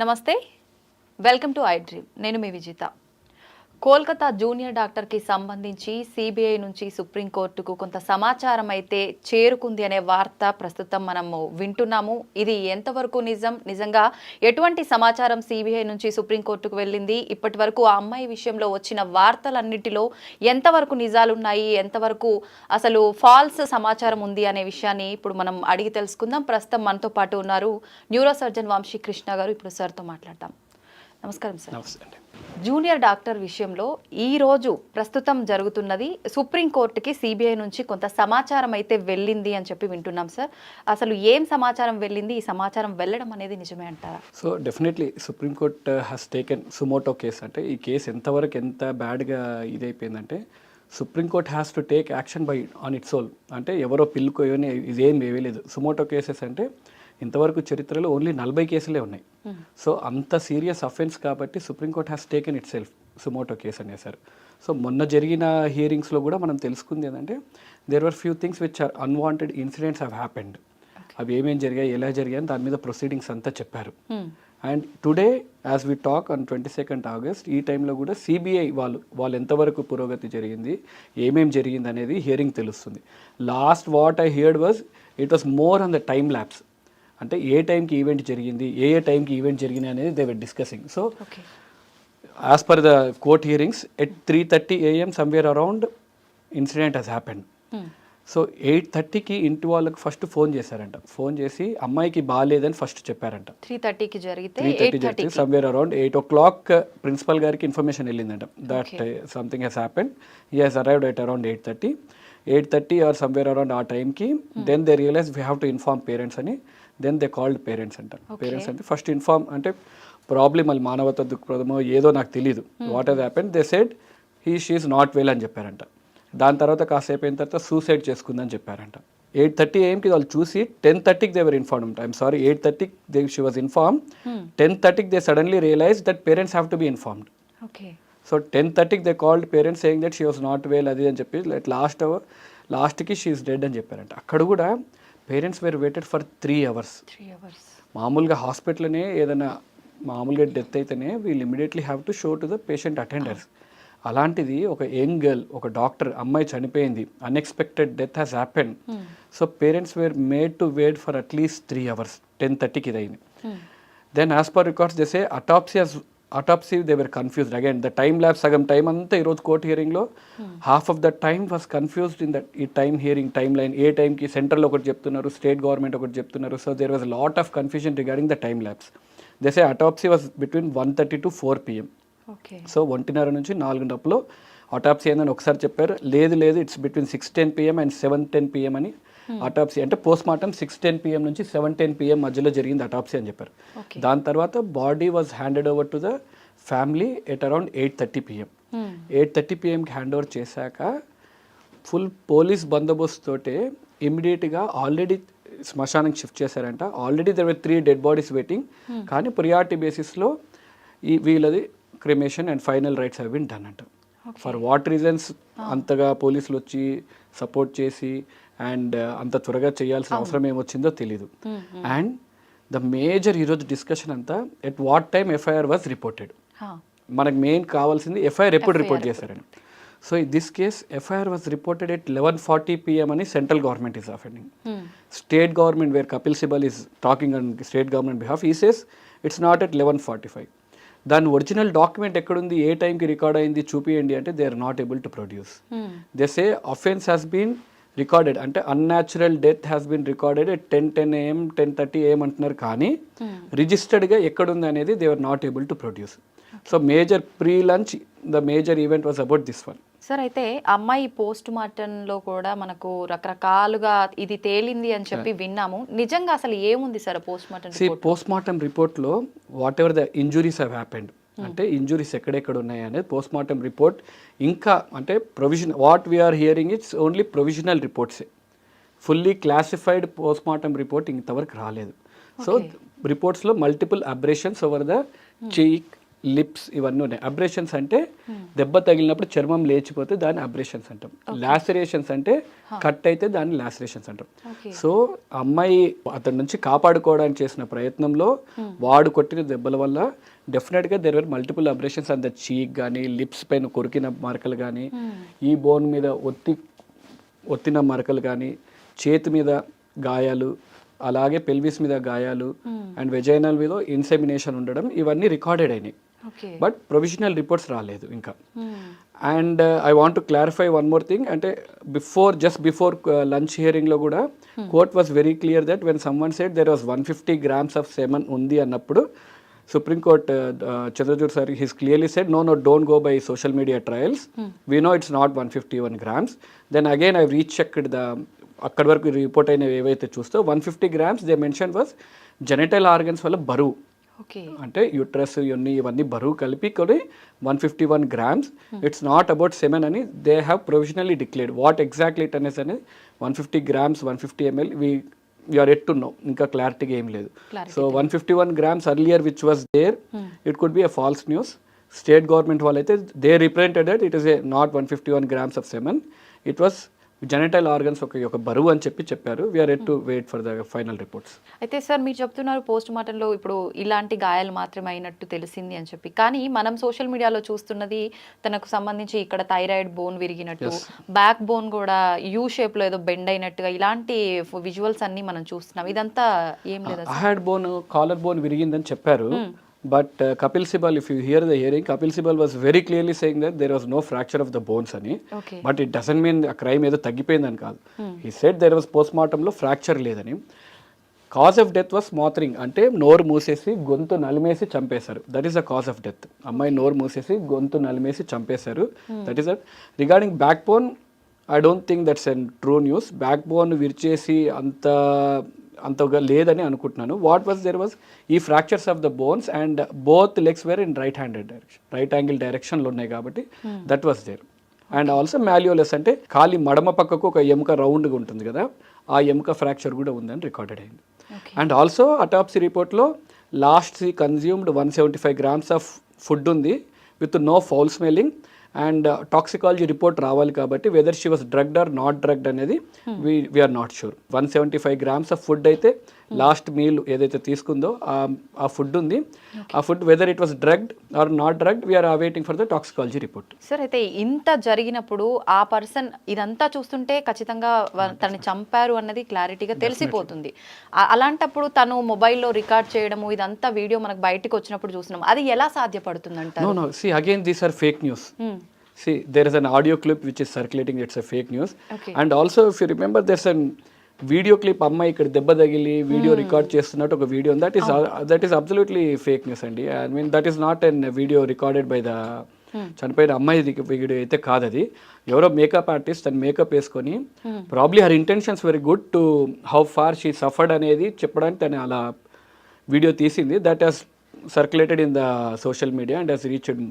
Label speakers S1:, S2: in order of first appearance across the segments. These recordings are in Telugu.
S1: నమస్తే. Welcome to I dream. నేను మీ విజిత. కోల్కతా జూనియర్ డాక్టర్కి సంబంధించి సిబిఐ నుంచి సుప్రీంకోర్టుకు కొంత సమాచారం అయితే చేరుకుంది అనే వార్త ప్రస్తుతం మనము వింటున్నాము. ఇది ఎంతవరకు నిజం? నిజంగా ఎటువంటి సమాచారం సిబిఐ నుంచి సుప్రీంకోర్టుకు వెళ్ళింది? ఇప్పటి వరకు ఆ అమ్మాయి విషయంలో వచ్చిన వార్తలన్నిటిలో ఎంతవరకు నిజాలున్నాయి? ఎంతవరకు అసలు ఫాల్స్ సమాచారం ఉంది అనే విషయాన్ని ఇప్పుడు మనం అడిగి తెలుసుకుందాం. ప్రస్తుతం మనతో పాటు ఉన్నారు న్యూరో సర్జన్ వంశీ కృష్ణ గారు. ఇప్పుడు సార్తో మాట్లాడతాం నమస్కారం సార్.
S2: నమస్తే అండి.
S1: జూనియర్ డాక్టర్ విషయంలో ఈ రోజు ప్రస్తుతం జరుగుతున్నది సుప్రీంకోర్టుకి సిబిఐ నుంచి కొంత సమాచారం అయితే వెళ్ళింది అని చెప్పి వింటున్నాం సార్. అసలు ఏం సమాచారం వెళ్ళింది? ఈ సమాచారం వెళ్ళడం అనేది నిజమే అంటారా?
S2: So definitely supreme court has taken suo motu case. అంటే ఈ కేసు ఎంతవరకు ఎంత బ్యాడ్గా ఇదైపోయిందంటే supreme court has to take action by on its own అంటే ఎవరో పిల్లుకో ఏమీ ఇదేం వేయలేదు. సుమోటో కేసెస్ అంటే ఇంతవరకు చరిత్రలో ఓన్లీ నలభై కేసులే ఉన్నాయి. సో అంత సీరియస్ అఫెన్స్ కాబట్టి supreme court has taken itself suo motu case అనేసారు. So మొన్న జరిగిన హియరింగ్స్లో కూడా మనం తెలుసుకుంది ఏంటంటే there were few things which are unwanted incidents have happened అవి ఏమేం జరిగాయి ఎలా జరిగాయి దాని మీద ప్రొసీడింగ్స్ అంతా చెప్పారు. And today as we talk on twenty second August ఈ టైంలో కూడా సిబిఐ వాళ్ళు వాళ్ళు ఎంతవరకు పురోగతి జరిగింది ఏమేం జరిగింది అనేది హియరింగ్ తెలుస్తుంది. Last what I heard was it was more on the time lapse అంటే ఏ టైంకి ఈవెంట్ జరిగింది ఏ ఏ టైంకి ఈవెంట్ జరిగింది అనేది they were discussing so as per the court hearings at three thirty AM somewhere around incident has happened so eight థర్టీకి ఇంటి వాళ్ళకి ఫస్ట్ ఫోన్ చేశారంట. ఫోన్ చేసి అమ్మాయికి బాగాలేదని ఫస్ట్ చెప్పారంట.
S1: త్రీ థర్టీకి జరిగితే
S2: త్రీ థర్టీ జరిగితే somewhere around eight o'clock principal గారికి information వెళ్ళిందంట. That something has happen he has arrived at around eight thirty eight thirty or somewhere around ఆ టైంకి then they realise we have to inform parents అని దెన్ దే కాల్డ్ పేరెంట్స్ అంటారు పేరెంట్స్ అంటే ఫస్ట్ ఇన్ఫార్మ్ అంటే ప్రాబ్లం మళ్ళీ మానవత దృక్పథమో ఏదో నాకు తెలియదు what has happen they said he she not well అని చెప్పారంట. దాని తర్వాత కాసేపు అయిన తర్వాత సూసైడ్ చేసుకుందని చెప్పారంట. ఎయిట్ థర్టీ ఏఎంకి వాళ్ళు చూసి టెన్ థర్టీకి they were inform I'm sorry eight థర్టీకి they she was inform ten థర్టీకి they suddenly realise that parents have to be informed
S1: okay
S2: so ten థర్టీకి they called parents saying that she was not well అది అని చెప్పి లైట్ లాస్ట్ అవర్ లాస్ట్కి షీఈస్ డెడ్ అని చెప్పారంట. అక్కడ కూడా parents were waited for three hours
S1: three hours
S2: మామూలుగా హాస్పిటల్నే ఏదైనా మామూలుగా డెత్ అయితేనే వీళ్ళు immediately have to show to the patient attenders అలాంటిది ఒక యంగ్ గర్ల్ ఒక డాక్టర్ అమ్మాయి చనిపోయింది. Unexpected death has happen so parents were made to wait for at least three hours ten థర్టీకి ఇది అయింది. దెన్ యాజ్ పర్ రికార్డ్స్ చేసే autopsy autopsy they were confused again the time lapse సగం టైం అంతా ఈరోజు court హియరింగ్లో half of the time was confused in that ఈ టైమ్ హియరింగ్ టైమ్ లైన్ ఏ టైంకి సెంట్రల్ ఒకటి చెప్తున్నారు స్టేట్ గవర్నమెంట్ ఒకటి చెప్తున్నారు so there was lot of confusion regarding the time lapse దసే autopsy was between one thirty to four PM so ఒంటిన్నర నుంచి నాలుగున్నరలో అటాప్సీ ఏందని ఒకసారి చెప్పారు. లేదు లేదు it's between six ten PM and seven ten PM అని అటాప్సీ అంటే post mortem six ten PM నుంచి సెవెన్ టెన్ పిఎం మధ్యలో జరిగింది అటాప్సీ అని చెప్పారు. దాని తర్వాత body was handed over to the family at around eight thirty PM eight thirty పిఎంకి hand over చేశాక ఫుల్ పోలీస్ బందోబస్తు తోటే ఇమ్మీడియట్గా ఆల్రెడీ శ్మశానానికి షిఫ్ట్ చేశారంట. Already there three dead bodies waiting కానీ ప్రియారిటీ బేసిస్లో ఈ వీళ్ళది cremation and final rites have been done అంట. ఫర్ వాట్ రీజన్స్ అంతగా పోలీసులు వచ్చి సపోర్ట్ చేసి అండ్ అంత త్వరగా చేయాల్సిన అవసరం ఏమొచ్చిందో తెలీదు. అండ్ ద మేజర్ ఈరోజు డిస్కషన్ అంతా at what time FIR was reported మనకు మెయిన్ కావాల్సింది ఎఫ్ఐఆర్ ఎప్పుడు రిపోర్ట్ చేశారని. So in this case FIR was reported at eleven forty PM అని central government is defending state government where Kapil Sibal is talking on state government behalf he says it's not at eleven forty five దాని ఒరిజినల్ డాక్యుమెంట్ ఎక్కడుంది? ఏ టైంకి రికార్డ్ అయింది? చూపియండి. అంటే they are not able to produce they say offence has been recorded. అంటే unnatural death has been recorded at ten ten AM ten thirty AM అంటున్నారు. కానీ రిజిస్టర్డ్గా ఎక్కడుంది అనేది they are not able to produce so major pre lunch the major event was about this one
S1: sir అయితే అమ్మాయి పోస్ట్ మార్టంలో కూడా మనకు రకరకాలుగా ఇది తేలింది అని చెప్పి విన్నాము. నిజంగా అసలు ఏముంది sir post mortem
S2: post mortem రిపోర్ట్లో whatever the injuries have happened అంటే ఇంజురీస్ ఎక్కడెక్కడ ఉన్నాయి అనేది పోస్ట్ మార్టం రిపోర్ట్. ఇంకా అంటే provision what we are hearing it's only provisional రిపోర్ట్సే fully classified post mortem report ఇంతవరకు రాలేదు. So రిపోర్ట్స్లో multiple abrasions over the cheek lips ఇవన్నీ ఉన్నాయి. అబ్రేషన్స్ అంటే దెబ్బ తగిలినప్పుడు చర్మం లేచిపోతే దాన్ని అబ్రేషన్స్ అంటాం. లాసరేషన్స్ అంటే కట్ అయితే దాన్ని లాసరేషన్స్ అంటాం. సో అమ్మాయి అతని నుంచి కాపాడుకోవడానికి చేసిన ప్రయత్నంలో వాడు కొట్టిన దెబ్బల వల్ల డెఫినెట్గా దెర్ వర్ మల్టిపుల్ అబ్రేషన్స్ అంత చీక్ కానీ లిప్స్ పైన కొరికిన మరకలు కానీ ఈ బోన్ మీద ఒత్తి ఒత్తిన మరకలు కానీ చేతి మీద గాయాలు అలాగే పెల్విస్ మీద గాయాలు అండ్ వెజైనల్ మీద ఇన్సెమినేషన్ ఉండడం ఇవన్నీ రికార్డెడ్ అయినాయి. బట్ ప్రొవిజనల్ రిపోర్ట్స్ రాలేదు ఇంకా. And I want to clarify one more thing అంటే బిఫోర్ జస్ట్ బిఫోర్ లంచ్ హియరింగ్లో కూడా court was very clear that when some one said there was one fifty grams of semen ఉంది అన్నప్పుడు supreme court Chandrachud sir his clearly said no no don't go by social media trials we know it's not one fifty one grams then again I reach checked the అక్కడి వరకు రిపోర్ట్ అయినవి ఏవైతే చూస్తే one fifty grams they mention was genital organs వల్ల బరువు.
S1: ఓకే
S2: అంటే యూట్రస్ ఇవన్నీ ఇవన్నీ బరువు కలిపి కొని one fifty one grams it's not about seven అని they have provisionally declared what exactly it అనేసి అనేది one fifty grams one fifty ML we you're at no ఇంకా క్లారిటీగా ఏం లేదు. So one fifty one grams earlier which was there it could be a false news state government వాళ్ళైతే they represented it is a not one fifty one grams of seven it was genital organs ఒక ఒక బరువు అని చెప్పి చెప్పారు we're at to wait for the final reports
S1: అయితే సార్ మీరు చెప్తున్నారు పోస్ట్ మార్టంలో ఇప్పుడు ఇలాంటి గాయాలు మాత్రమే అయినట్టు తెలిసింది అని చెప్పి కానీ మనం సోషల్ మీడియాలో చూస్తున్నది తనకు సంబంధించి ఇక్కడ థైరాయిడ్ బోన్ విరిగినట్టు బ్యాక్ బోన్ కూడా యూ షేప్లో ఏదో బెండ్ అయినట్టుగా ఇలాంటి విజువల్స్ అన్ని మనం చూస్తున్నాం ఇదంతా ఏం లేదా
S2: హ్యాడ్ బోన్ కాలర్ బోన్ విరిగిందని చెప్పారు but Kapil Sibal if you hear the hearing Kapil Sibal was very clearly saying that there was no fracture of the bones అని బట్ ఇట్ డజన్ మీన్ ఆ క్రైమ్ ఏదో తగ్గిపోయిందని కాదు. He said there was post మార్టంలో fracture లేదని. Cause of death was smothering అంటే నోరు మూసేసి గొంతు నలిమేసి చంపేశారు. That is the cause of death అమ్మాయి నోరు మూసేసి గొంతు నలిమేసి చంపేశారు. That is regarding back bone I don't think that's an true news back bone విరిచేసి అంత అంతగా లేదని అనుకుంటున్నాను. What was there was he fractures of the bones and both legs were in right handed direction right angle డైరెక్షన్లో ఉన్నాయి కాబట్టి that was there and also malleolus అంటే ఖాళీ మడమ పక్కకు ఒక ఎముక రౌండ్గా ఉంటుంది కదా ఆ ఎముక ఫ్రాక్చర్ కూడా ఉందని రికార్డెడ్ అయింది. అండ్ ఆల్సో అటాప్సీ రిపోర్ట్లో last she consumed one seventy five grams of food ఉంది with no foul smelling and toxicology report రావాలి కాబట్టి whether she was drugged or not drugged అనేది we we're not sure one seventy five grams of food అయితే లాస్ట్ మీల్ ఏదైతే తీసుకుందో ఆ- ఫుడ్ ఉంది ఆ food whether it was drugged or not drugged we're awaiting for the toxicology report
S1: sir అయితే ఇంత జరిగినప్పుడు ఆ పర్సన్ ఇదంతా చూస్తుంటే ఖచ్చితంగా తనని చంపారు అన్నది క్లారిటీగా తెలిసిపోతుంది అలాంటప్పుడు తను మొబైల్లో రికార్డ్ చేయడము ఇదంతా వీడియో మనకు బయటకు వచ్చినప్పుడు చూస్తున్నాం అది ఎలా సాధ్యపడుతుంది
S2: again, these are fake news.
S1: Hmm.
S2: See, there is an audio clip which is circulating. It's a fake news.
S1: Okay.
S2: And also, if you remember, there's an video clip అమ్మాయి ఇక్కడ దెబ్బ తగిలి వీడియో రికార్డ్ చేస్తున్నట్టు ఒక video that is that is absolutely fake news అండి. I mean that is not an video recorded by the చనిపోయిన అమ్మాయి వీడియో అయితే కాదు అది ఎవరో మేకప్ ఆర్టిస్ట్ తను మేకప్ వేసుకొని probably her intentions very good to how far she suffered అనేది చెప్పడానికి తను అలా వీడియో తీసింది. That has circulated in the social media and has reached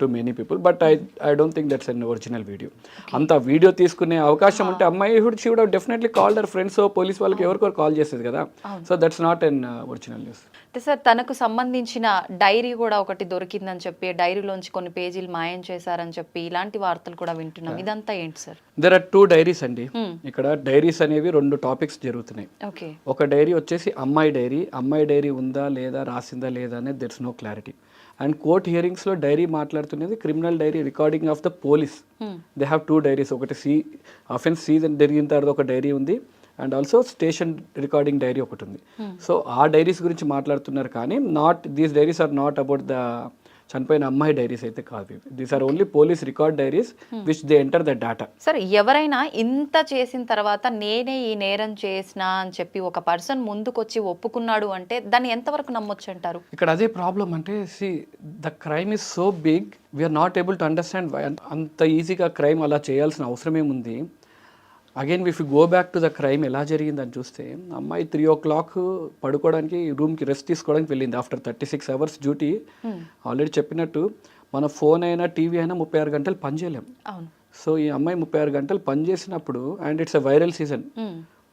S2: to many people but I I don't think that's an original video అంత వీడియో తీసుకునే అవకాశం ఉంటే అమ్మాయి would she definitely call their friends police వాళ్ళకి ఎవరికో కాల్ చేసేది కదా. So that's not an original news
S1: అంటే సార్ తనకు సంబంధించిన డైరీ కూడా ఒకటి దొరికిందని చెప్పి డైరీలోంచి కొన్ని పేజీలు మాయం చేశారని చెప్పి ఇలాంటి వార్తలు కూడా వింటున్నాం. ఇదంతా ఏంటి sir?
S2: There are two diaries అండి. ఇక్కడ డైరీస్ అనేవి రెండు టాపిక్స్ జరుగుతున్నాయి. ఒక డైరీ వచ్చేసి అమ్మాయి డైరీ. అమ్మాయి డైరీ ఉందా లేదా రాసిందా లేదా అనేది there's no clarity and court హియరింగ్స్లో diary మాట్లాడుతున్నది criminal diary recording of the police they have two diaries ఒకటి సి అఫెన్స్ సీజన్ జరిగిన తర్వాత ఒక డైరీ ఉంది. And also station recording diary ఒకటి ఉంది. సో ఆ డైరీస్ గురించి మాట్లాడుతున్నారు కానీ not these diaries are not about the చనిపోయిన అమ్మాయి డైరీస్ అయితే కాదు these are only police record diaries which they enter the data
S1: sir ఎవరైనా ఇంత చేసిన తర్వాత నేనే ఈ నేరం చేసిన అని చెప్పి ఒక పర్సన్ ముందుకొచ్చి ఒప్పుకున్నాడు అంటే దాన్ని ఎంతవరకు నమ్మొచ్చు అంటారు
S2: ఇక్కడ అదే ప్రాబ్లం అంటే see the crime is so big we're not able to understand అంత ఈజీగా క్రైమ్ అలా చేయాల్సిన అవసరం ఏముంది again if you go back to the crime ఎలా జరిగిందని చూస్తే అమ్మాయి త్రీ ఓ క్లాక్ పడుకోవడానికి రూమ్కి రెస్ట్ తీసుకోవడానికి వెళ్ళింది. After thirty six hours duty already చెప్పినట్టు మన ఫోన్ అయినా టీవీ అయినా ముప్పై ఆరు గంటలు పనిచేయలేం సో ఈ అమ్మాయి ముప్పై ఆరు గంటలు పనిచేసినప్పుడు and it's a viral season.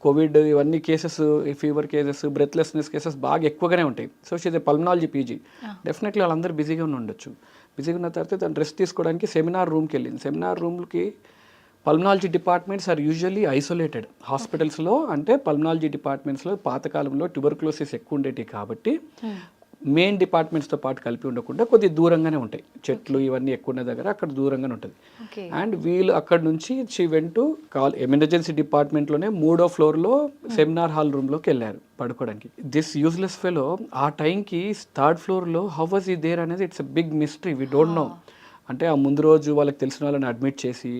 S2: Covid ఇవన్నీ cases fever cases breathlessness cases బాగా ఎక్కువగానే ఉంటాయి. So she's pulmonology PG definitely వాళ్ళందరూ బిజీగా ఉండి ఉండొచ్చు. బిజీగా ఉన్న తర్వాత తను రెస్ట్ తీసుకోవడానికి సెమినార్ రూమ్కి వెళ్ళింది. సెమినార్ రూమ్కి pulmonology departments are usually isolated హాస్పిటల్స్లో అంటే పల్మనాలజీ డిపార్ట్మెంట్స్లో పాతకాలంలో ట్యూబర్క్లోసిస్ ఎక్కువ ఉండేవి కాబట్టి మెయిన్ డిపార్ట్మెంట్స్తో పాటు కలిపి ఉండకుండా కొద్ది దూరంగానే ఉంటాయి. చెట్లు ఇవన్నీ ఎక్కువ ఉన్న దగ్గర అక్కడ దూరంగానే ఉంటుంది. అండ్ వీళ్ళు అక్కడ నుంచి షీ వెంట్ కాల్ ఎమర్జెన్సీ డిపార్ట్మెంట్లోనే మూడో ఫ్లోర్లో సెమినార్ హాల్ రూమ్లోకి వెళ్ళారు పడుకోవడానికి. దిస్ యూజ్లెస్ ఫెలో ఆ టైంకి థర్డ్ ఫ్లోర్లో హౌ వాజ్ ఈ దేర్ అనేది it's a big mystery we don't know అంటే ఆ ముందు రోజు వాళ్ళకి తెలిసిన వాళ్ళని అడ్మిట్ చేసి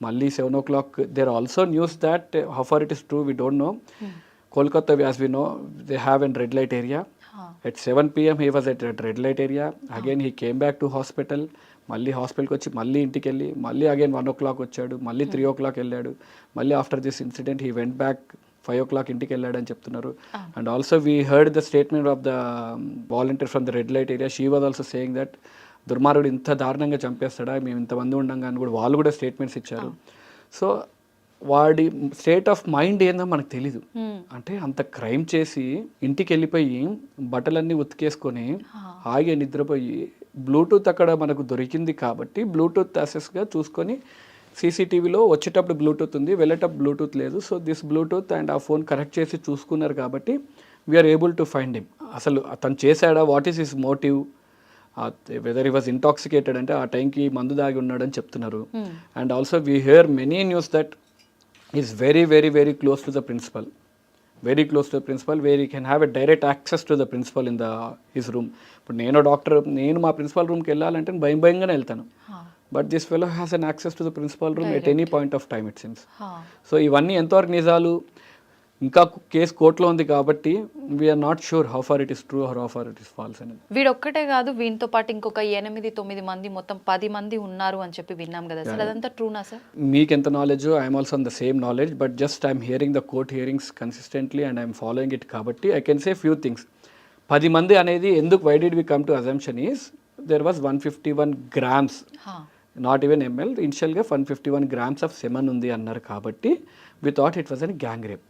S2: మళ్ళీ seven o'clock there also news that how far it is true we don't know Kolkata as we know they have an red light area at seven PM he was at red light area again he came back to hospital మళ్ళీ హాస్పిటల్కి వచ్చి మళ్ళీ ఇంటికి వెళ్ళి మళ్ళీ అగైన్ వన్ ఓ క్లాక్ వచ్చాడు. మళ్ళీ త్రీ ఓ క్లాక్ వెళ్ళాడు. మళ్ళీ after this incident he went back five o'clock ఇంటికి వెళ్ళాడని చెప్తున్నారు. And also we heard the statement of the volunteer from the red light area she was also saying that దుర్మార్గుడు ఇంత దారుణంగా చంపేస్తాడా? మేము ఇంతమంది ఉండంగా అని కూడా వాళ్ళు కూడా స్టేట్మెంట్స్ ఇచ్చారు. సో వాడి స్టేట్ ఆఫ్ మైండ్ ఏందో మనకు తెలీదు. అంటే అంత క్రైమ్ చేసి ఇంటికి వెళ్ళిపోయి బట్టలన్నీ ఉతికేసుకొని హాయిగా నిద్రపోయి బ్లూటూత్ అక్కడ మనకు దొరికింది కాబట్టి బ్లూటూత్ యాక్సెస్గా చూసుకొని సీసీటీవీలో వచ్చేటప్పుడు బ్లూటూత్ ఉంది వెళ్ళేటప్పుడు బ్లూటూత్ లేదు. సో దిస్ బ్లూటూత్ అండ్ ఆ ఫోన్ కరెక్ట్ చేసి చూసుకున్నారు కాబట్టి we're able to find him అసలు అతను చేశాడా? What is his motive whether he was intoxicated అంటే ఆ టైంకి మందు దాగి ఉన్నాడని చెప్తున్నారు. And also we hear many news that is very very very close to the principal very close to the principal where you can have a direct access to the principal in the his room ఇప్పుడు నేను డాక్టర్ నేను మా ప్రిన్సిపల్ రూమ్కి వెళ్ళాలంటే భయం భయంగానే వెళ్తాను. But this fellow has an access to the principal room at any point of time it seems so ఇవన్నీ ఎంతవరకు నిజాలు? ఇంకా కేసు కోర్టులో ఉంది కాబట్టి we're not sure how far it is true how far it is false అనేది.
S1: వీడొక్కటే కాదు వీనితో పాటు ఇంకొక ఎనిమిది తొమ్మిది మంది మొత్తం పది మంది ఉన్నారు అని చెప్పి విన్నాం కదా. సార్ అదంతా ట్రూనా సార్?
S2: మీకు ఎంత knowledge I'm also on the same knowledge but just I'm hearing the court hearings consistently and I'm following it కాబట్టి I can say few things పది మంది అనేది ఎందుకు why did we come to assumption is there was one fifty one grams not even ML ఇనిషియల్గా one fifty one grams of semen ఉంది అన్నారు కాబట్టి we thought it was an gang rape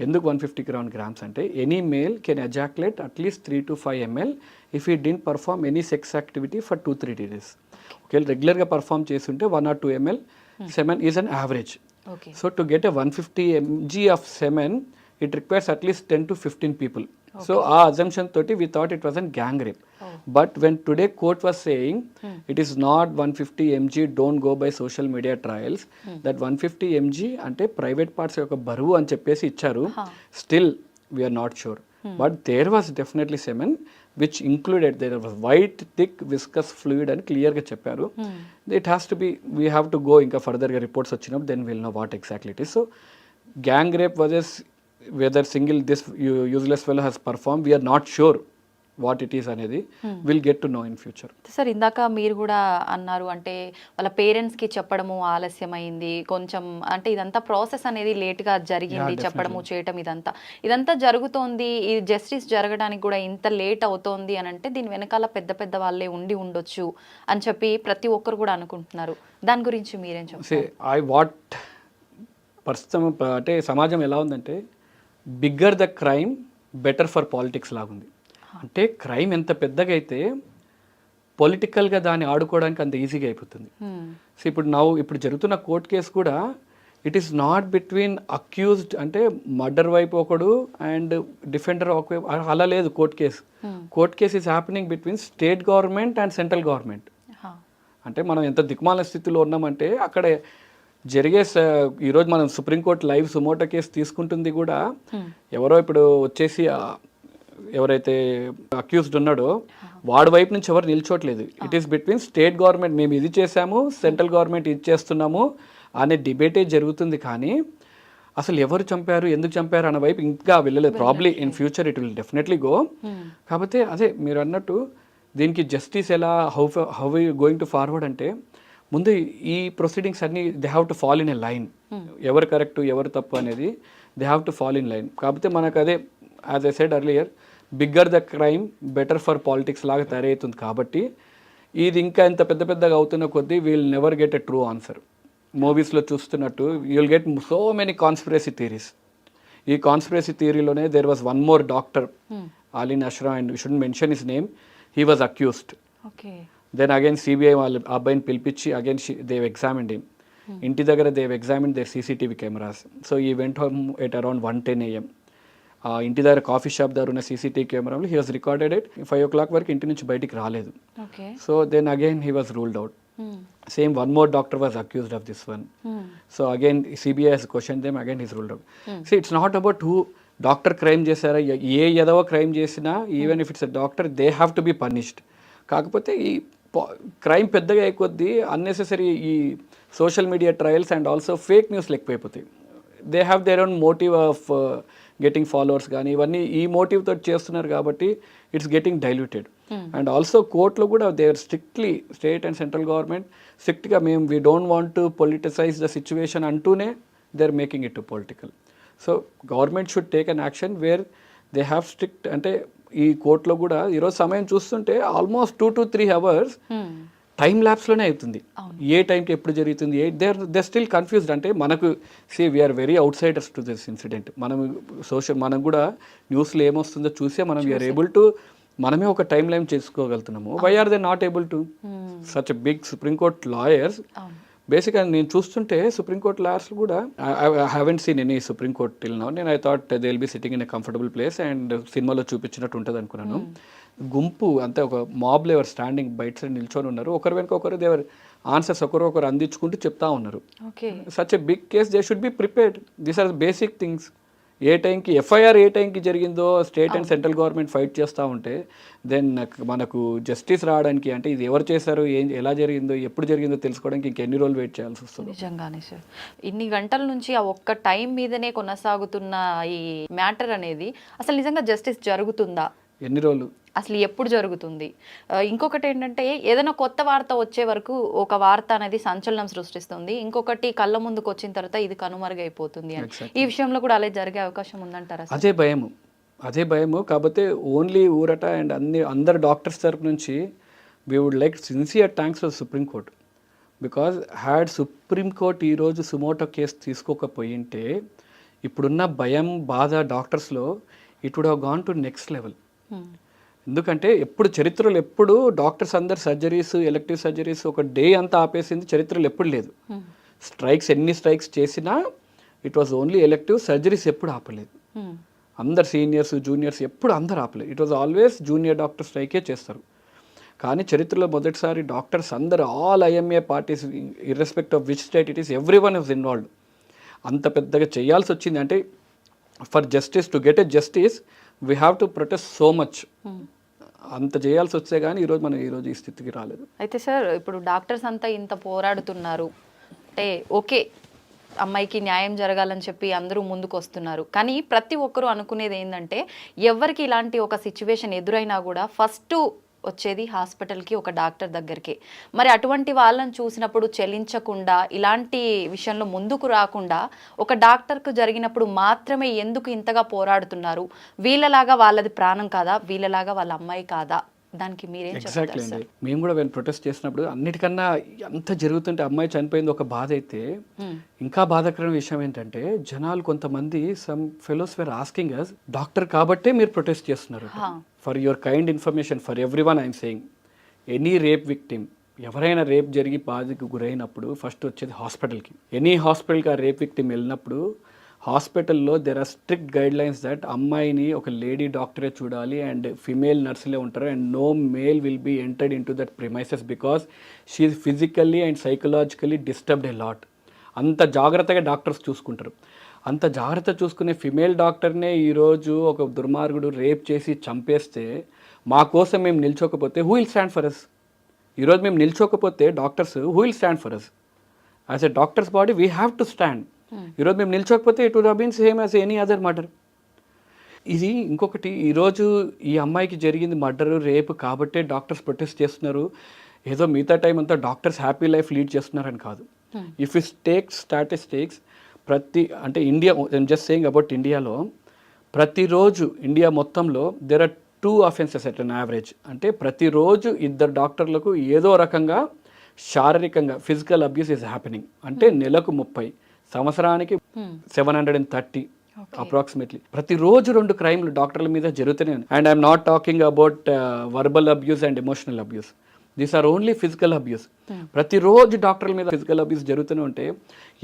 S2: ఎందుకు వన్ ఫిఫ్టీ గ్రామ్ గ్రామ్స్ అంటే any male can ejaculate at least three to five ML if he didn't perform any sex activity for two three days ఒకవేళ రెగ్యులర్గా పర్ఫామ్ చేస్తుంటే one or two ML semen is an average so to get a one fifty MG of semen it requires at least ten to fifteen people so ఆ అజంప్షన్ తోటి we thought it was an gang rape but when today court was saying it is not one fifty MG don't go by social media trials that one fifty MG అంటే ప్రైవేట్ పార్ట్స్ యొక్క బరువు అని చెప్పేసి ఇచ్చారు. Still we're not sure but there was definitely semen which included there was white thick viscous fluid అని క్లియర్గా చెప్పారు. It has to be we have to go ఇంకా ఫర్దర్గా రిపోర్ట్స్ వచ్చినప్పుడు then will know what exactly it is so gang rape versus whether single this useless fellow has perform we're not sure what it is అనేది will get to know in future
S1: sir ఇందాక మీరు కూడా అన్నారు అంటే వాళ్ళ పేరెంట్స్కి చెప్పడము ఆలస్యమైంది కొంచెం అంటే ఇదంతా ప్రాసెస్ అనేది లేట్గా జరిగింది చెప్పడము చేయటం ఇదంతా. ఇదంతా జరుగుతోంది ఈ జస్టిస్ జరగడానికి కూడా ఇంత లేట్ అవుతోంది అని అంటే దీని వెనకాల పెద్ద పెద్ద వాళ్ళే ఉండి ఉండొచ్చు అని చెప్పి ప్రతి ఒక్కరు కూడా అనుకుంటున్నారు. దాని గురించి మీరేం చెప్తారు?
S2: ఐ వాట్ ప్రస్తుతం అంటే సమాజం ఎలా ఉందంటే bigger the crime better for politics లాగుంది. అంటే క్రైమ్ ఎంత పెద్దగా అయితే పొలిటికల్గా దాన్ని ఆడుకోవడానికి అంత ఈజీగా అయిపోతుంది. సో ఇప్పుడు నవ్వు ఇప్పుడు జరుగుతున్న కోర్ట్ కేసు కూడా it is not between accused అంటే మర్డర్ వైపు ఒకడు అండ్ డిఫెండర్ ఒక అలా లేదు court case. Court case is happening between state government and central government. అంటే మనం ఎంత దిక్మాల స్థితిలో ఉన్నామంటే అక్కడ జరిగే స- ఈరోజు మనం సుప్రీంకోర్టు లైవ్ సుమోటో కేసు తీసుకుంటుంది కూడా ఎవరో ఇప్పుడు వచ్చేసి ఎవరైతే అక్యూజ్డ్ ఉన్నాడో వాడి వైపు నుంచి ఎవరు నిల్చోట్లేదు. It is between state government మేము ఇది చేసాము సెంట్రల్ గవర్నమెంట్ ఇది చేస్తున్నాము అనే డిబేటే జరుగుతుంది కానీ అసలు ఎవరు చంపారు ఎందుకు చంపారు అన్న వైపు ఇంకా వెళ్ళలేదు. Probably in future it will definitely go కాకపోతే అదే మీరు అన్నట్టు దీనికి జస్టిస్ ఎలా how how going to forward అంటే ముందు ఈ ప్రొసీడింగ్స్ అన్ని they have to fall in a line ఎవరు కరెక్ట్ ఎవరు తప్పు అనేది they have to fall in line కాకపోతే మనకు అదే as a said earlier bigger the crime better for politics లాగా తయారవుతుంది కాబట్టి ఇది ఇంకా ఇంత పెద్ద పెద్దగా అవుతున్న కొద్దీ we'll never get a true answer మూవీస్లో చూస్తున్నట్టు you'll get so many conspiracy theories ఈ conspiracy థియరీలోనే there was one more doctor అలీన్ అష్రా and should mention his name he was accused
S1: okay
S2: then again CBI వాళ్ళు అబ్బాయిని పిలిపించి అగైన్ దేవ్ ఎగ్జామిన్డ్ హిమ్ ఇంటి దగ్గర they've examine there CCTV cameras so he went home at around one ten AM ఆ ఇంటి దగ్గర కాఫీ షాప్ దగ్గర ఉన్న సీసీటీవీ కెమెరాలో he was recorded it five o'clock వరకు ఇంటి నుంచి బయటికి రాలేదు. So then again he was ruled out same one more doctor was accused of this one so again CBI has question them again is ruled out so it's not about who doctor crime చేశారా ఏ ఎదవ క్రైమ్ చేసినా even if it's a doctor they have to be punished కాకపోతే ఈ క్రైమ్ పెద్దగా అయిపోద్ది అన్నెసెసరీ ఈ social media trials and also fake న్యూస్లు ఎక్కువైపోతాయి they have their own motive of getting followers కానీ ఇవన్నీ ఈ మోటివ్ తోటి చేస్తున్నారు కాబట్టి it's getting diluted and also కోర్టులో కూడా they are strictly state and central government స్ట్రిక్ట్గా మేము we don't want to politicize the situation అంటూనే they are making it to political so government should take an action where they have strict అంటే ఈ కోర్టులో కూడా ఈరోజు సమయం చూస్తుంటే almost two to three hours time ల్యాబ్స్లోనే అవుతుంది. ఏ టైంకి ఎప్పుడు జరుగుతుంది? ఏ దే దే స్టిల్ కన్ఫ్యూజ్డ్. అంటే మనకు see we're very outsiders to this incident మనం సోషల్ మనం కూడా న్యూస్లో ఏమొస్తుందో చూసే మనం వీఆర్ ఏబుల్ టు మనమే ఒక timeline చేసుకోగలుగుతున్నాము why are they not able to such big supreme court lawyers బేసిక్గా నేను చూస్తుంటే సుప్రీంకోర్ట్ లాయర్స్ కూడా haven't seen any supreme court till now నేను I thought they will be sitting in a comfortable place and సినిమాలో చూపించినట్టు ఉంటుంది అనుకున్నాను. గుంపు అంతే ఒక మాబ్లో ఎవరు స్టాండింగ్ బయట సైడ్ నిల్చొని ఉన్నారు. ఒకరి వెనుక ఒకరు దేవర్ ఆన్సర్స్ ఒకరు ఒకరు అందించుకుంటూ చెప్తా ఉన్నారు.
S1: Okay
S2: such a big case they should be prepared these are basic things ఏ టైంకి ఎఫ్ఐఆర్ ఏ టైంకి జరిగిందో state and central government fight చేస్తూ ఉంటే దెన్ మనకు జస్టిస్ రావడానికి అంటే ఇది ఎవరు చేశారు ఏం ఎలా జరిగిందో ఎప్పుడు జరిగిందో తెలుసుకోవడానికి ఇంకెన్ని రోజులు వెయిట్ చేయాల్సి వస్తుంది.
S1: నిజంగానే సార్. ఇన్ని గంటల నుంచి ఆ ఒక్క టైం మీదనే కొనసాగుతున్న ఈ మ్యాటర్ అనేది అసలు నిజంగా జస్టిస్ జరుగుతుందా?
S2: ఎన్ని రోజులు?
S1: అసలు ఎప్పుడు జరుగుతుంది? ఇంకొకటి ఏంటంటే ఏదైనా కొత్త వార్త వచ్చే వరకు ఒక వార్త అనేది సంచలనం సృష్టిస్తుంది. ఇంకొకటి కళ్ళ ముందుకు వచ్చిన తర్వాత ఇది కనుమరుగైపోతుంది అని. ఈ విషయంలో కూడా అలా జరిగే అవకాశం ఉందంటారా
S2: అదే భయము. అదే భయము. కాకపోతే ఓన్లీ ఊరట అండ్ అన్ని అందరు డాక్టర్స్ తరపు నుంచి we would like sincere thanks for supreme court because had supreme court ఈరోజు సుమోటో కేసు తీసుకోకపోయింటే ఇప్పుడున్న భయం బాధ డాక్టర్స్లో it would have gone to next level. ఎందుకంటే ఎప్పుడు చరిత్రలో ఎప్పుడు డాక్టర్స్ అందరు సర్జరీస్ ఎలక్టివ్ సర్జరీస్ ఒక డే అంతా ఆపేసింది చరిత్రలో ఎప్పుడు లేదు. స్ట్రైక్స్ ఎన్ని స్ట్రైక్స్ చేసినా it was only elective surgeries ఎప్పుడు ఆపలేదు. అందరు సీనియర్స్ జూనియర్స్ ఎప్పుడు అందరు ఆపలేదు. It was always junior doctor స్ట్రైకే చేస్తారు. కానీ చరిత్రలో మొదటిసారి డాక్టర్స్ అందరు all IMA parties irrespective of which state it is everyone is involved అంత పెద్దగా చేయాల్సి వచ్చింది. అంటే for justice to get a justice we have to protest so much. అంత చేయాల్సి వస్తే కానీ ఈరోజు మనం ఈరోజు ఈ స్థితికి రాలేదు.
S1: అయితే సార్ ఇప్పుడు డాక్టర్స్ అంతా ఇంత పోరాడుతున్నారు. అంటే ఓకే అమ్మాయికి న్యాయం జరగాలని చెప్పి అందరూ ముందుకు వస్తున్నారు కానీ ప్రతి ఒక్కరూ అనుకునేది ఏంటంటే ఎవరికి ఇలాంటి ఒక సిచ్యువేషన్ ఎదురైనా కూడా ఫస్ట్ వచ్చేది హాస్పిటల్కి ఒక డాక్టర్ దగ్గరికి. మరి అటువంటి వాళ్ళని చూసినప్పుడు చెల్లించకుండా ఇలాంటి విషయంలో ముందుకు రాకుండా ఒక డాక్టర్కు జరిగినప్పుడు మాత్రమే ఎందుకు ఇంతగా పోరాడుతున్నారు? వీళ్ళలాగా వాళ్ళది ప్రాణం కాదా? వీళ్ళలాగా వాళ్ళ అమ్మాయి కాదా? దానికి మీరేం
S2: ఎగ్జాక్ట్లీ అండి మేము కూడా వెళ్ళి ప్రొటెస్ట్ చేసినప్పుడు అన్నిటికన్నా ఎంత జరుగుతుంటే అమ్మాయి చనిపోయింది ఒక బాధ అయితే
S1: Hmm.
S2: ఇంకా బాధాకరమైన విషయం ఏంటంటే జనాలు కొంతమంది some fellows were asking us doctor కాబట్టే మీరు ప్రొటెస్ట్ చేస్తున్నారు. For your kind information for everyone I'm saying any rape victim ఎవరైనా రేప్ జరిగి బాధకు గురైనప్పుడు ఫస్ట్ వచ్చేది హాస్పిటల్కి ఎనీ హాస్పిటల్కి ఆ రేప్ విక్టిమ్ వెళ్ళినప్పుడు హాస్పిటల్లో there are strict guidelines that అమ్మాయిని ఒక లేడీ డాక్టరే చూడాలి అండ్ ఫిమేల్ నర్సులే ఉంటారు and no male will be entered into that premises because she physically and psychologically disturbed a lot అంత జాగ్రత్తగా డాక్టర్స్ చూసుకుంటారు. అంత జాగ్రత్త చూసుకునే ఫిమేల్ డాక్టర్నే ఈరోజు ఒక దుర్మార్గుడు రేప్ చేసి చంపేస్తే మా కోసం మేము నిల్చోకపోతే who will stand for us ఈరోజు మేము నిల్చోకపోతే doctors who will stand for us as a doctors body we have to stand ఈరోజు మేము నిల్చోకపోతే it would been same as any other murder. ఇది ఇంకొకటి ఈరోజు ఈ అమ్మాయికి జరిగింది మర్డర్ రేపు కాబట్టే డాక్టర్స్ ప్రొటెస్ట్ చేస్తున్నారు. ఏదో మిగతా టైం అంతా డాక్టర్స్ హ్యాపీ లైఫ్ లీడ్ చేస్తున్నారని కాదు. ఇఫ్ ఇస్ టేక్ స్టాటిస్టిక్స్ ప్రతి అంటే ఇండియా జస్ట్ సేయింగ్ అబౌట్ ఇండియాలో ప్రతిరోజు ఇండియా మొత్తంలో there are two offences at an average అంటే ప్రతిరోజు ఇద్దరు డాక్టర్లకు ఏదో రకంగా శారీరకంగా ఫిజికల్ అబ్యూస్ ఇస్ హ్యాపెనింగ్ అంటే నెలకు ముప్పై. సంవత్సరానికి seven hundred and thirty approximately ప్రతిరోజు రెండు క్రైమ్లు డాక్టర్ల మీద జరుగుతూనే ఉన్నాయి. And I'm not talking about verbal abuse and emotional abuse these are only physical abuse ప్రతిరోజు డాక్టర్ల మీద ఫిజికల్ అబ్యూస్ జరుగుతూనే ఉంటే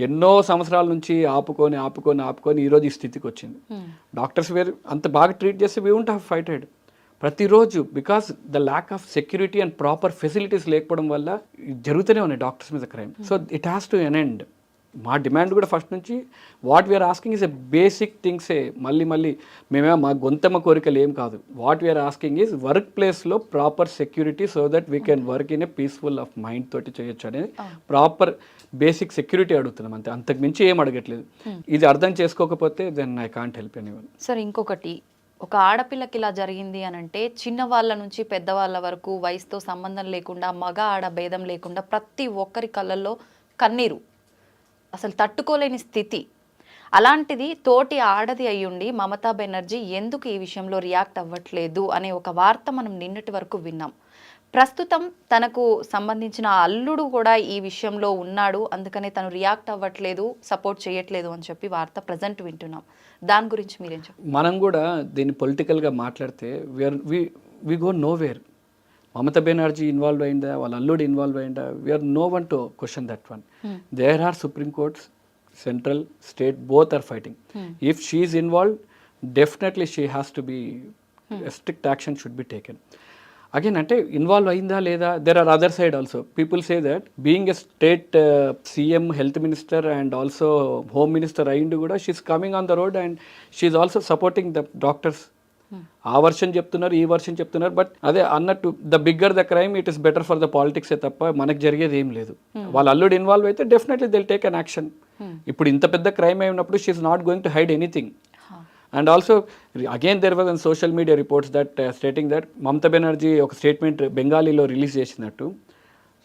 S2: ఎన్నో సంవత్సరాల నుంచి ఆపుకొని ఆపుకొని ఆపుకొని ఈరోజు ఈ స్థితికి వచ్చింది. డాక్టర్స్ వేరు అంత బాగా ట్రీట్ చేస్తే వీ ఉంట్ హ్యావ్ ఫైటెడ్ ప్రతిరోజు because the lack of security and proper facilities లేకపోవడం వల్ల జరుగుతూనే ఉన్నాయి డాక్టర్స్ మీద crime. So it has to an end మా డిమాండ్ కూడా ఫస్ట్ నుంచి what we're asking is a basic థింగ్సే మళ్ళీ మళ్ళీ మేమే మా గొంతమ్మ కోరికలు ఏం కాదు. What we're asking is work ప్లేస్లో proper security so that we can work in a peaceful of mind తోటి చేయొచ్చు అనేది ప్రాపర్ బేసిక్ సెక్యూరిటీ అడుగుతున్నాం అంతే. అంతకు మించి ఏం అడగట్లేదు. ఇది అర్థం చేసుకోకపోతే then I can't help anyone
S1: sir ఇంకొకటి. ఒక ఆడపిల్లకి ఇలా జరిగింది అని అంటే చిన్న వాళ్ళ నుంచి పెద్దవాళ్ళ వరకు వయసుతో సంబంధం లేకుండా మగ ఆడ భేదం లేకుండా ప్రతి ఒక్కరి కళ్ళల్లో కన్నీరు. అసలు తట్టుకోలేని స్థితి. అలాంటిది తోటి ఆడది అయ్యుండి మమతా బెనర్జీ ఎందుకు ఈ విషయంలో రియాక్ట్ అవ్వట్లేదు అనే ఒక వార్త మనం నిన్నటి వరకు విన్నాం. ప్రస్తుతం తనకు సంబంధించిన అల్లుడు కూడా ఈ విషయంలో ఉన్నాడు. అందుకనే తను రియాక్ట్ అవ్వట్లేదు సపోర్ట్ చేయట్లేదు అని చెప్పి వార్త ప్రజెంట్ వింటున్నాం. దాని గురించి మీరేం చెప్పండి
S2: మనం కూడా దీన్ని పొలిటికల్గా మాట్లాడితే we're we we go nowhere Mamata Banerjee involve అయిందా? వాళ్ళ అల్లుడు ఇన్వాల్వ్ అయిందా? We're no one to question that one there are supreme courts central state both are fighting if she's involve definitely she has to be strict action should be taken again అంటే ఇన్వాల్వ్ అయిందా లేదా? There are other side also people say that being a state CM health minister and also home minister అయిండు కూడా she's coming on the road and she's also supporting the doctors ఆ వర్షన్ చెప్తున్నారు ఈ వర్షన్ చెప్తున్నారు బట్ అదే అన్నట్టు the bigger the crime it is better for the politics తప్ప మనకు జరిగేది ఏం లేదు. వాళ్ళ అల్లుడు ఇన్వాల్వ్ అయితే definitely they'll take an action ఇప్పుడు ఇంత పెద్ద క్రైమ్ అయినప్పుడు she's not going to hide anything and also again there was an social media reports that stating that Mamata Banerjee ఒక స్టేట్మెంట్ బెంగాలీలో రిలీజ్ చేసినట్టు.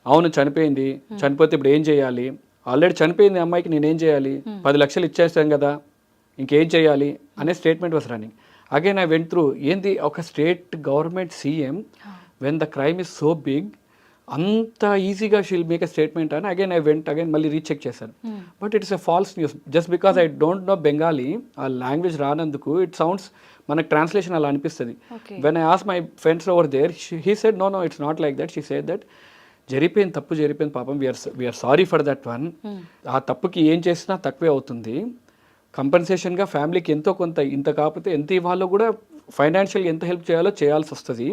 S2: అవును చనిపోయింది. చనిపోతే ఇప్పుడు ఏం చేయాలి? ఆల్రెడీ చనిపోయింది అమ్మాయికి నేనేం చేయాలి? పది లక్షలు ఇచ్చేస్తాం కదా. ఇంకేం చేయాలి? అనే statement was running again I went through ఏంది ఒక state government CM when the crime is so big అంత ఈజీగా షీల్ మేక్ ఎ స్టేట్మెంట్ అని అగైన్ ఐ వెంట్ అగైన్ మళ్ళీ రీచెక్ చేశాను. But it's a false news just because I don't know Bengali ఆ లాంగ్వేజ్ రానందుకు ఇట్ సౌండ్స్ మనకు ట్రాన్స్లేషన్ అలా అనిపిస్తుంది. When I ask my friends over there he said no no it's not like that she said that జరిపోయింది తప్పు జరిపోయింది పాపం we're we're sorry for that one ఆ తప్పుకి ఏం చేసినా తక్కువే అవుతుంది. కంపెన్సేషన్గా ఫ్యామిలీకి ఎంతో కొంత ఇంత కాకపోతే ఎంత ఇవ్వాలో కూడా ఫైనాన్షియల్గా ఎంత హెల్ప్ చేయాలో చేయాల్సి వస్తుంది.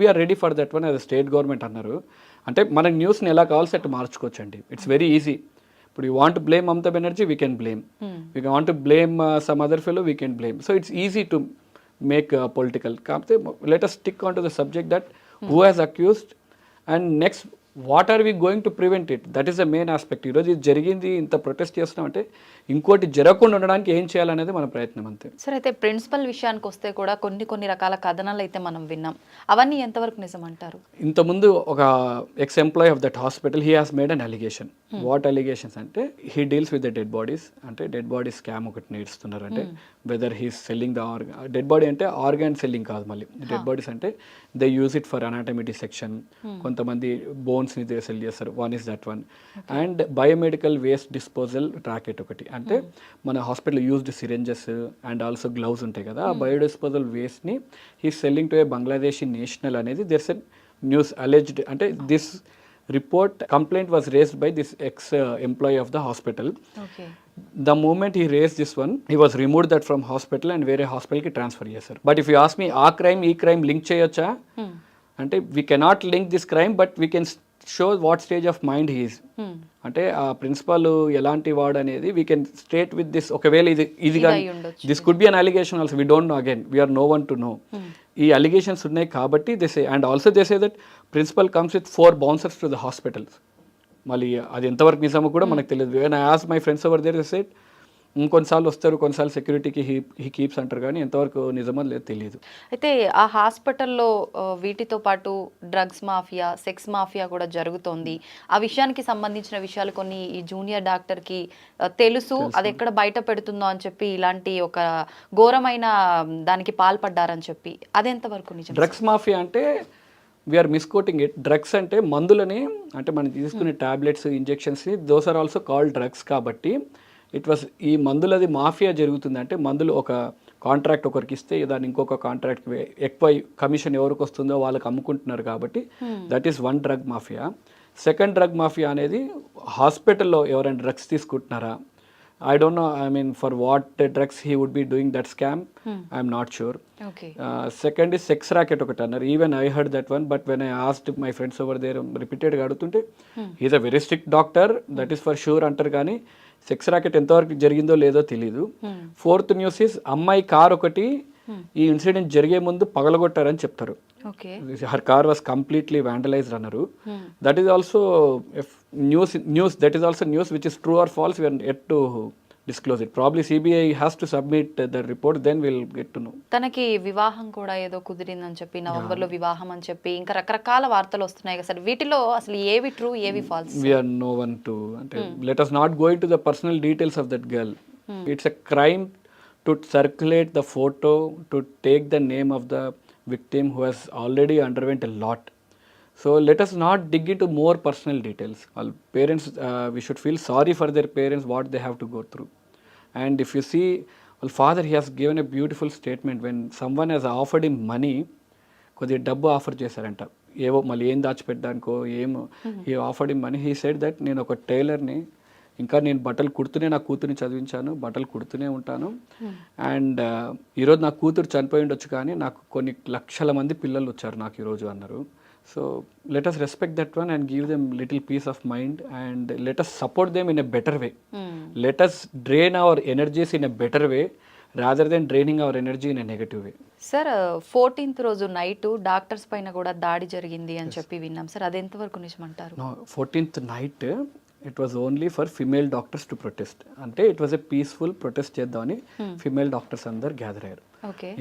S2: We're ready for that one as state government అన్నారు. అంటే మనకి న్యూస్ని ఎలా కావాల్సి అట్టు మార్చుకోవచ్చండి. ఇట్స్ వెరీ ఈజీ ఇప్పుడు you want blame Mamata Banerjee we can blame we want to blame some other fellow we can blame so it's easy to make political కాకపోతే let us stick on to the subject that who has accused and next what are we going to prevent it? That is the main aspect ఈరోజు ఇది జరిగింది ఇంత ప్రొటెస్ట్ చేస్తున్నామంటే ఇంకోటి జరగకుండా ఉండడానికి ఏం చేయాలనేది మన ప్రయత్నం అంతే.
S1: సరే అయితే ప్రిన్సిపల్ విషయానికి వస్తే కూడా కొన్ని కొన్ని రకాల కథనాలు అయితే మనం విన్నాం. అవన్నీ ఎంతవరకు నిజం అంటారు
S2: ఇంతకుముందు ఒక ex employee of that hospital he has made an allegation what allegations అంటే he deals with the dead bodies అంటే డెడ్ బాడీ స్కామ్ ఒకటి నేర్చుతున్నారు అంటే whether he's selling the organ dead body అంటే ఆర్గాన్ సెల్లింగ్ కాదు మళ్ళీ. డెడ్ బాడీస్ అంటే they use it for anatomy section కొంతమంది బోన్స్ని సెల్ చేస్తారు. One is that one and biomedical waste disposal racket ఒకటి. అంటే మన hospital used syringes and also gloves ఉంటాయి కదా. ఆ biodisposal వేస్ట్ని he selling to a Bangladeshi national అనేది దెర్స్ ఎన్ న్యూస్ అలెజ్డ్ అంటే this report complaint was raised by this ex employee of the hospital the moment he raise this one he was remove that from hospital and వేరే హాస్పిటల్కి ట్రాన్స్ఫర్ చేశారు. But if you ask me ఆ క్రైమ్ ఈ క్రైమ్ లింక్ చేయొచ్చా? అంటే we cannot link this crime but we can show what stage of mind he's అంటే ఆ ప్రిన్సిపాల్ ఎలాంటి వాడు అనేది we can state with this ఒకవేళ ఇది ఇది కానీ. This could be an allegation also we don't know again we are no one to know ఈ అలిగేషన్స్ ఉన్నాయి కాబట్టి these and also these that principal comes with four bouncers to the hospitals మళ్ళీ అది ఎంతవరకు నిజమో కూడా మనకు తెలియదు. And I as my friends over there said ఇంకొన్నిసార్లు వస్తారు కొన్నిసార్లు సెక్యూరిటీకి హీ హీ కీప్స్ అంటారు కానీ ఎంతవరకు నిజమో లేదు తెలియదు
S1: అయితే ఆ హాస్పిటల్లో వీటితో పాటు డ్రగ్స్ మాఫియా సెక్స్ మాఫియా కూడా జరుగుతోంది. ఆ విషయానికి సంబంధించిన విషయాలు కొన్ని ఈ జూనియర్ డాక్టర్కి తెలుసు. అది ఎక్కడ బయట పెడుతుందో అని చెప్పి ఇలాంటి ఒక ఘోరమైన దానికి పాల్పడ్డారని చెప్పి. అదెంతవరకు నిజం?
S2: డ్రగ్స్ మాఫియా అంటే we are misquoting it drugs అంటే మందులని అంటే మనం తీసుకునే tablets ఇంజెక్షన్స్ని those are also call drugs కాబట్టి ఇట్ వాస్ ఈ మందులది మాఫియా జరుగుతుంది. అంటే మందులు ఒక కాంట్రాక్ట్ ఒకరికి ఇస్తే దాన్ని ఇంకొక కాంట్రాక్ట్ ఎక్కువ కమిషన్ ఎవరికి వస్తుందో వాళ్ళకి అమ్ముకుంటున్నారు కాబట్టి that is one drug mafia second drug mafia అనేది హాస్పిటల్లో ఎవరైనా డ్రగ్స్ తీసుకుంటున్నారా? I don't know I mean for what drugs he would be doing that scam I'm not sure second is sex racket ఒకటి అన్నారు. Even I heard that one but when I asked my friends over there రిపీటెడ్గా అడుగుతుంటే is a very strict doctor that is for sure అంటారు కానీ సెక్స్ రాకెట్ ఎంతవరకు జరిగిందో లేదో తెలియదు ఫోర్త్ న్యూస్ ఇస్ అమ్మాయి కార్ ఒకటి ఈ ఇన్సిడెంట్ జరిగే ముందు పగలగొట్టారని చెప్తారు. Her car was completely vandalised అన్నారు. That is also news news that is also news which is true or false we are yet to disclose it probably CBI has to submit the report then will get to know
S1: తనకి వివాహం కూడా ఏదో కుదిరిందని చెప్పి నవంబర్లో వివాహం అని చెప్పి ఇంకా రకరకాల వార్తలు వస్తున్నాయి కదా సార్. వీటిలో అసలు ఏవి ట్రూ ఏవి false
S2: we are no one to అంటే let us not going to the personal details of that girl it's a crime to circulate the photo to take the name of the victim who has already underwent a lot so let us not dig into more personal details వాళ్ళ parents we should feel sorry for their parents what they have to go through and if you see వాళ్ళ father he has given a beautiful statement when someone has offered in money కొద్దిగా డబ్బు ఆఫర్ చేశారంట. ఏవో మళ్ళీ ఏం దాచిపెట్టడానికో ఏమో ఈ offered in money he said that నేను ఒక టైలర్ని ఇంకా నేను బట్టలు కుడుతూనే నా కూతుర్ని చదివించాను బట్టలు కుడుతూనే ఉంటాను. అండ్ ఈరోజు నా కూతురు చనిపోయి ఉండొచ్చు కానీ నాకు కొన్ని లక్షల మంది పిల్లలు వచ్చారు నాకు ఈరోజు అన్నారు. So let us respect that one and give them little peace of mind and let us support them in a better way let us drain our energies in a better way rather than draining our energy in a negative way
S1: sir fourteenth రోజు నైట్ డాక్టర్స్ పైన కూడా దాడి జరిగింది అని చెప్పి విన్నాం. సార్ అది ఎంతవరకు నిజమంటారు?
S2: Fourteenth night it was only for female doctors to protest అంటే it was a peaceful protest చేద్దామని ఫిమేల్ డాక్టర్స్ అందరు గ్యాదర్ అయ్యారు.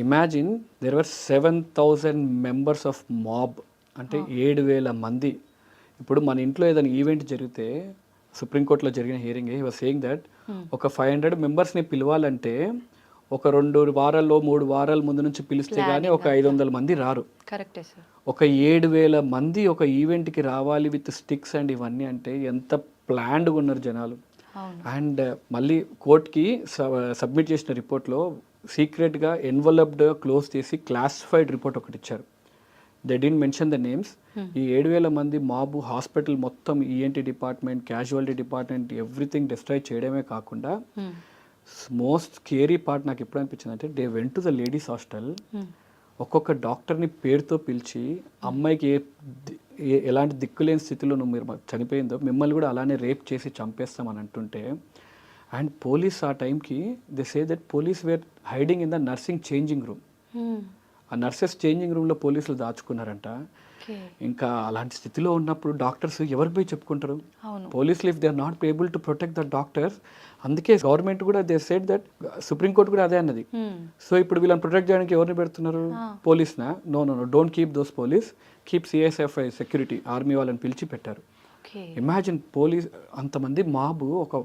S2: Imagine there were seven thousand members of mob అంటే ఏడు వేల మంది. ఇప్పుడు మన ఇంట్లో ఏదైనా ఈవెంట్ జరిగితే సుప్రీంకోర్టులో జరిగిన hearing he was saying that ఒక ఫైవ్ హండ్రెడ్ మెంబర్స్ని పిలవాలంటే ఒక రెండు వారాల్లో మూడు వారాల ముందు నుంచి పిలిస్తే కానీ ఒక ఐదు వందల మంది రారు.
S1: కరెక్టే సార్
S2: ఒక ఏడు వేల మంది ఒక ఈవెంట్కి రావాలి విత్ స్టిక్స్ అండ్ ఇవన్నీ అంటే ఎంత ప్లాన్డ్గా ఉన్నారు జనాలు. అండ్ మళ్ళీ కోర్ట్కి సబ్మిట్ చేసిన రిపోర్ట్లో సీక్రెట్గా ఎన్వలప్డ్ క్లోజ్ చేసి క్లాసిఫైడ్ రిపోర్ట్ ఒకటి ఇచ్చారు. They didn't mention the names ఈ ఏడు వేల మంది మాబు హాస్పిటల్ మొత్తం E ENT department casualty department everything destroy చేయడమే కాకుండా
S1: Hmm.
S2: మోస్ట్ స్కేరీ పార్ట్ నాకు ఎప్పుడు అనిపించింది అంటే they went to the ladies hostel. ఒక్కొక్క డాక్టర్ని పేరుతో పిలిచి అమ్మాయికి ఏ ఎలాంటి దిక్కులేని స్థితిలో నువ్వు మీరు చనిపోయిందో మిమ్మల్ని కూడా అలానే రేప్ చేసి చంపేస్తామని అంటుంటే అండ్ పోలీస్ ఆ టైంకి they say that police were hiding in the nursing changing room. ఆ నర్సెస్ చేంజింగ్ రూమ్లో పోలీసులు దాచుకున్నారంట. ఇంకా అలాంటి స్థితిలో ఉన్నప్పుడు డాక్టర్స్ ఎవరికి పోయి చెప్పుకుంటారు? పోలీసులు if they are not able to protect the doctors అందుకే గవర్నమెంట్ కూడా they said that supreme court కూడా అదే అన్నది.
S1: Hmm.
S2: సో ఇప్పుడు వీళ్ళని ప్రొటెక్ట్ చేయడానికి ఎవరిని పెడుతున్నారు? పోలీస్నా? No no no don't keep those police keep CSFI security army వాళ్ళని పిలిచి పెట్టారు. ఇమాజిన్ పోలీస్ అంతమంది మాబు ఒక